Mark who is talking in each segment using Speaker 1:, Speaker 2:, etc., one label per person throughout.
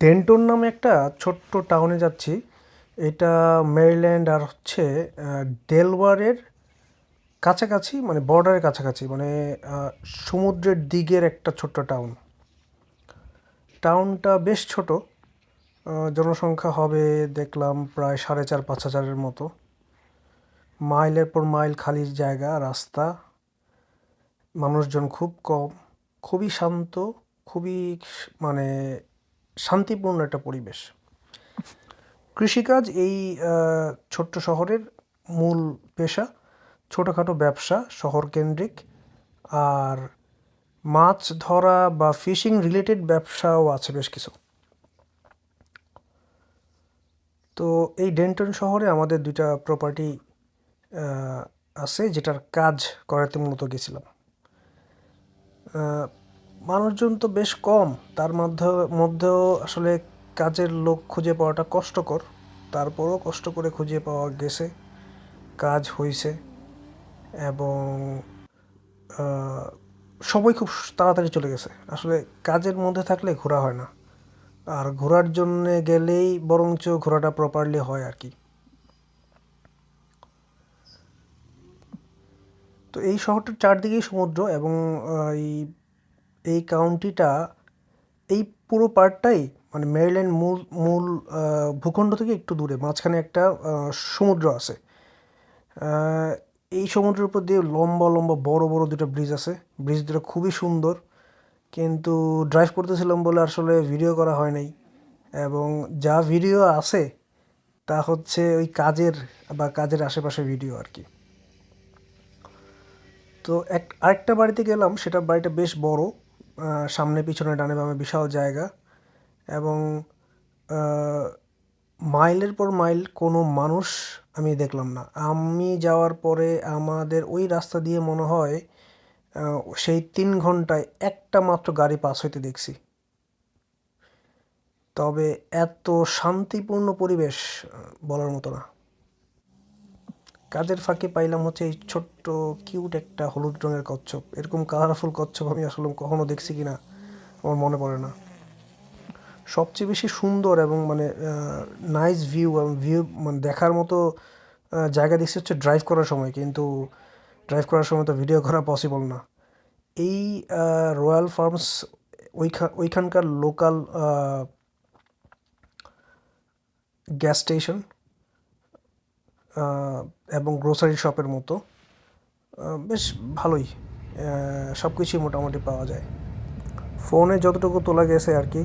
Speaker 1: ডেন্টন নামে একটা ছোট্ট টাউনে যাচ্ছি। এটা মেরিল্যান্ড আর হচ্ছে ডেলওয়ারের কাছাকাছি মানে বর্ডারের কাছাকাছি মানে সমুদ্রের দিকের একটা ছোট্ট টাউন টাউনটা বেশ ছোট জনসংখ্যা হবে দেখলাম প্রায় সাড়ে চার, পাঁচ হাজারের মতো। মাইলের পর মাইল খালি জায়গা, রাস্তা। মানুষজন খুব কম, খুবই শান্ত, খুবই মানে শান্তিপূর্ণ একটা পরিবেশ। কৃষিকাজ এই ছোট্ট শহরের মূল পেশা, ছোটোখাটো ব্যবসা শহর কেন্দ্রিক আর মাছ ধরা বা ফিশিং রিলেটেড ব্যবসাও আছে বেশ কিছু। তো এই ডেন্টন শহরে আমাদের দুইটা প্রপার্টি আছে যেটার কাজ করাতে মূলত গেছিলাম। মানুষজন তো বেশ কম। তার মধ্যে মধ্যেও আসলে কাজের লোক খুঁজে পাওয়াটা কষ্টকর। তারপরও কষ্ট করে খুঁজে পাওয়া গেছে, কাজ হয়েছে এবং সবাই খুব তাড়াতাড়ি চলে গেছে। আসলে কাজের মধ্যে থাকলে ঘোরা হয় না। আর ঘোরার জন্যে গেলেই বরঞ্চ ঘোরাটা প্রপারলি হয় আর কি। তো এই শহরটার চারদিকেই সমুদ্র এবং এই এই কাউন্টিটা এই পুরো পার্টটাই মানে মেরিল্যান্ড মূল মূল ভূখণ্ড থেকে একটু দূরে, মাঝখানে একটা সমুদ্র আছে। এই সমুদ্রের উপর দিয়ে লম্বা লম্বা, বড় বড় দুটো ব্রিজ আছে। ব্রিজ দুটো খুবই সুন্দর। কিন্তু ড্রাইভ করতেছিলাম বলে আসলে ভিডিও করা হয় নাই। এবং যা ভিডিও আছে, তা হচ্ছে ওই কাজের বা কাজের আশেপাশে ভিডিও আর কি। তো এক, আরেকটা বাড়িতে গেলাম, সেটা বাড়িটা বেশ বড়। সামনে পিছনে ডানে বামে বিশাল জায়গা এবং মাইলের পর মাইল কোনো মানুষ আমি দেখলাম না। আমি যাওয়ার পরে আমাদের ওই রাস্তা দিয়ে মনে হয় সেই তিন ঘন্টায় একটা মাত্র গাড়ি পাস হইতে দেখছি। তবে এত শান্তিপূর্ণ পরিবেশ বলার মতো না। কাজের ফাঁকে পাইলাম হচ্ছে এই ছোট্ট কিউট একটা হলুদ রঙের কচ্ছপ। এরকম কালারফুল কচ্ছপ আমি আসলে কখনো দেখছি কি না আমার মনে পড়ে না। সবচেয়ে বেশি সুন্দর এবং মানে নাইস ভিউ এবং ভিউ মানে দেখার মতো জায়গা দেখছি হচ্ছে ড্রাইভ করার সময়। কিন্তু ড্রাইভ করার সময় তো ভিডিও করা পসিবল না। এই রয়্যাল ফার্মস ওইখান ওইখানকার লোকাল গ্যাস স্টেশন এবং গ্রোসারি শপের মতো। বেশ ভালোই। সব কিছুই মোটামুটি পাওয়া যায়। ফোনে যতটুকু তোলা গেছে আর কি।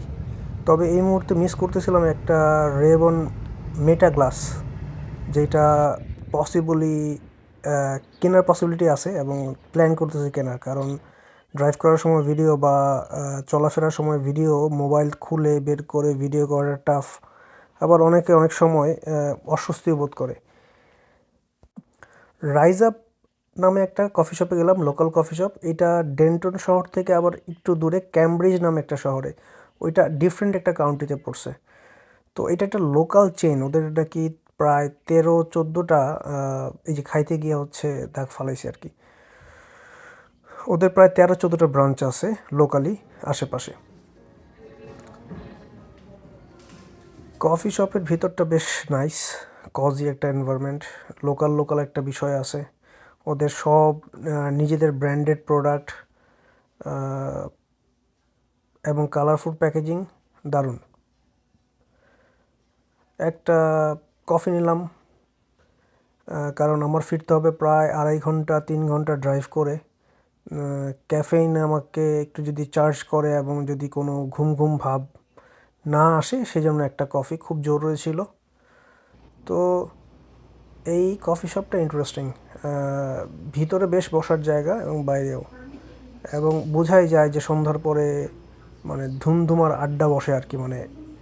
Speaker 1: তবে এই মুহূর্তে মিস করতেছিলাম একটা রেবন মেটা গ্লাস যেটা পসিবলি কেনার পসিবিলিটি আছে এবং প্ল্যান করতেছি কেনার। কারণ ড্রাইভ করার সময় ভিডিও বা চলাফেরার সময় ভিডিও মোবাইল খুলে বের করে ভিডিও করাটা টাফ আবার অনেকে অনেক সময় আহ, অস্বস্তিও বোধ করে। রাইজ আপ নামে একটা কফি শপে গেলাম লোকাল কফি শপ এটা ডেন্টন শহর থেকে আবার একটু দূরে ক্যামব্রিজ নামে একটা শহরে। ওইটা ডিফারেন্ট একটা কাউন্টিতে পড়ছে। তো এটা একটা লোকাল চেন ওদের নাকি প্রায় তেরো, চোদ্দোটা এই যে খাইতে গিয়ে হচ্ছে দাগ ফালাইছে আর কি। ওদের প্রায় তেরো, চোদ্দোটা ব্রাঞ্চ আছে লোকালি আশেপাশে। কফি শপের ভিতরটা বেশ নাইস কজি একটা এনভায়রনমেন্ট লোকাল লোকাল একটা বিষয় আছে। ওদের সব নিজেদের ব্র্যান্ডেড প্রোডাক্ট এবং কালারফুল প্যাকেজিং দারুণ। একটা কফি নিলাম কারণ আমার ফিরতে হবে প্রায় আড়াই ঘণ্টা, তিন ঘণ্টা ড্রাইভ করে। ক্যাফেইন আমাকে একটু যদি চার্জ করে এবং যদি কোনো ঘুম ঘুম ভাব না আসে, সেজন্য একটা কফি খুব জরুরি ছিল। তো এই কফি শপটা ইন্টারেস্টিং ভিতরে বেশ বসার জায়গা এবং বাইরেও। এবং বোঝাই যায় যে সন্ধ্যার পরে মানে ধুমধুমার আড্ডা বসে আর কি মানে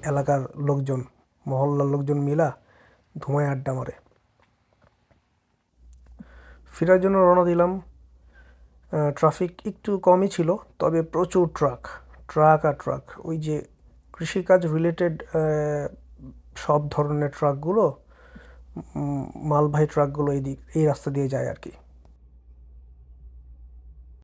Speaker 1: এলাকার লোকজন, মহল্লার লোকজন মিলা ধুমায় আড্ডা মারে। ফেরার জন্য রওনা দিলাম। ট্রাফিক একটু কমই ছিল, তবে প্রচুর ট্রাক ট্রাক আর ট্রাক ওই যে কৃষিকাজ রিলেটেড সব ধরনের ট্রাকগুলো মালবাহী ট্রাকগুলো এই দিক এই রাস্তা দিয়ে যায় আর কি।